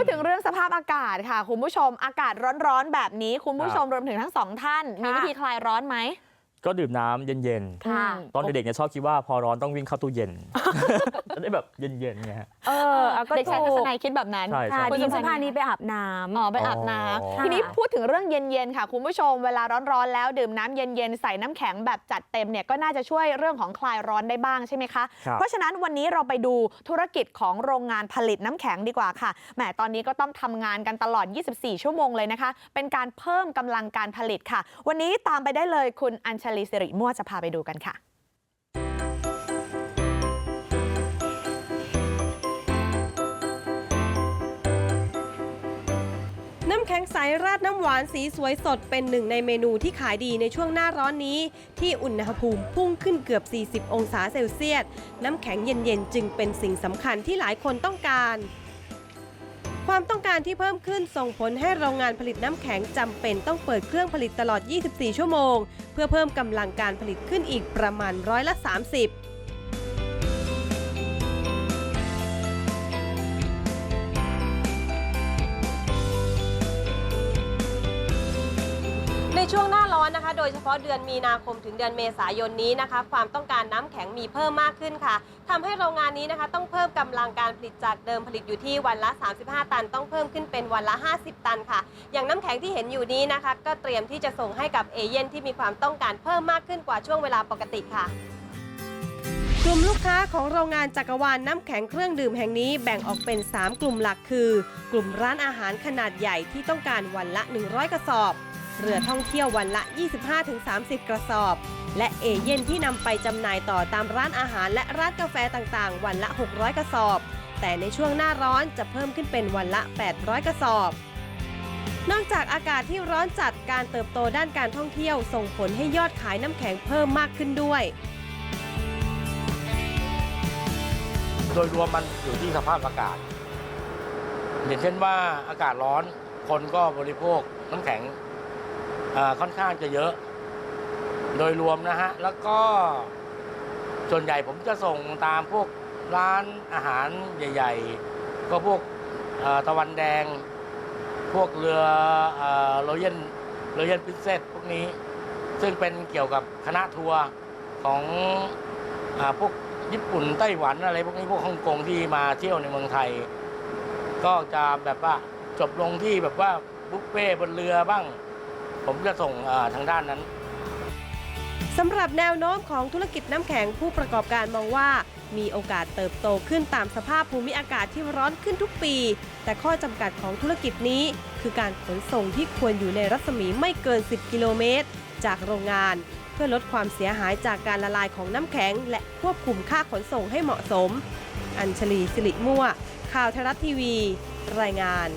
ดถึงเรื่องสภาพอากาศค่ะคุณผู้ชมอากาศร้อนๆแบบนี้คุณผู้ชมรวมถึงทั้งสองท่านมีวิธีคลายร้อนไหมก็ดื่มน้ำเย็นค่ะๆตอนเด็กๆเนี่ยชอบคิดว่าพอร้อนต้องวิ่งเข้าตู้เย็นจะได้แบบเย็นๆไงฮะเออเอาก็เด็กชายถูทัศกนัยคิดแบบนั้น ใช่ค่ะคุณดีสุมภาพานีนี้ไปอาบน้ำ อ๋อไปอาบน้ำอ๋อทีนี้ค่ะพูดถึงเรื่องเย็นๆค่ะ คุณผู้ชมเวลาร้อนๆแล้วดื่มน้ำเย็นๆใส่น้ำแข็งแบบจัดเต็มเนี่ยก็น่าจะช่วยเรื่องของคลายร้อนได้บ้างใช่ไหมคะ ครับ เพราะฉะนั้นวันนี้เราไปดูธุรกิจของโรงงานผลิตน้ำแข็งดีกว่าค่ะแหมตอนนี้ก็ต้องทำงานกันตลอด 24 ชั่วโมงเลยนะคะ เป็นการเพิ่มกำลังการผลิตค่ะ วันนี้ตามไปได้เลยคุณอัญชลีสิริมั่วจะพาไปดูกันค่ะำแข็งใสราดน้ำหวานสีสวยสดเป็นหนึ่งในเมนูที่ขายดีในช่วงหน้าร้อนนี้ ที่อุณหภูมิพุ่งขึ้นเกือบ 40 องศาเซลเซียส น้ำแข็งเย็นๆ จึงเป็นสิ่งสำคัญที่หลายคนต้องการ ความต้องการที่เพิ่มขึ้นส่งผลให้โรงงานผลิตน้ำแข็งจำเป็นต้องเปิดเครื่องผลิตตลอด 24 ชั่วโมง เพื่อเพิ่มกำลังการผลิตขึ้นอีกประมาณร้อยละ 30 ช่วงหน้าร้อนนะคะ โดยเฉพาะเดือนมีนาคมถึงเดือนเมษายนนี้นะคะ ความต้องการน้ำแข็งมีเพิ่มมากขึ้นค่ะทำให้โรงงานนี้นะคะ ต้องเพิ่มกำลังการผลิตจากเดิมผลิตอยู่ที่วันละ 35 ตัน ต้องเพิ่มขึ้นเป็นวันละ 50 ตันค่ะ อย่างน้ำแข็งที่เห็นอยู่นี้นะคะ ก็เตรียมที่จะส่งให้กับเอเย่นที่มีความต้องการเพิ่มมากขึ้นกว่าช่วงเวลาปกติค่ะกลุ่มลูกค้าของโรงงานจักรวาลน้ำแข็งเครื่องดื่มแห่งนี้แบ่งออกเป็น 3 กลุ่มหลักคือ กลุ่มร้านอาหารขนาดใหญ่ที่ต้องการวันละ 100 กระสอบ เรือท่องเที่ยววันละ 25-30 กระสอบ และเอเย่นที่นำไปจำหน่ายต่อตามร้านอาหารและร้านกาแฟต่างๆ วันละ 600 กระสอบ แต่ในช่วงหน้าร้อนจะเพิ่มขึ้นเป็นวันละ 800 กระสอบ นอกจากอากาศที่ร้อนจัดการเติบโตด้านการท่องเที่ยว ส่งผลให้ยอดขายน้ำแข็งเพิ่มมากขึ้นด้วย โดยรวมมันอยู่ที่สภาพอากาศอย่างเช่นว่าอากาศร้อนคนก็บริโภคน้ำแข็ง ค่อนข้างจะเยอะ โดยรวมนะฮะ แล้วก็ส่วนใหญ่ผมจะส่งตามพวกร้านอาหารใหญ่ ๆ ก็พวกตะวันแดง พวกเรือโรเยนโรเยนพิเศษพวกนี้ ซึ่งเป็นเกี่ยวกับคณะทัวร์ของอพวกญี่ปุ่นไต้หวันอะไรพวกนี้พวกฮ่องกงที่มาเที่ยวในเมืองไทย ก็จะแบบว่าจบลงที่แบบว่าบุฟเฟ่บนเรือบ้าง ผมจะส่งทางด้านนั้นสำหรับแนวโน้มของธุรกิจน้ำแข็งผู้ประกอบการมองว่า มีโอกาสเติบโตขึ้นตามสภาพภูมิอากาศที่ร้อนขึ้นทุกปี แต่ข้อจำกัดของธุรกิจนี้ คือการขนส่งที่ควรอยู่ในรัศมีไม่เกิน 10 กิโลเมตร จากโรงงาน เพื่อลดความเสียหายจากการละลายของน้ำแข็ง และควบคุมค่าขนส่งให้เหมาะสม อัญชลีสิริมั่ว ข่าวไทยรัฐทีวี รายงาน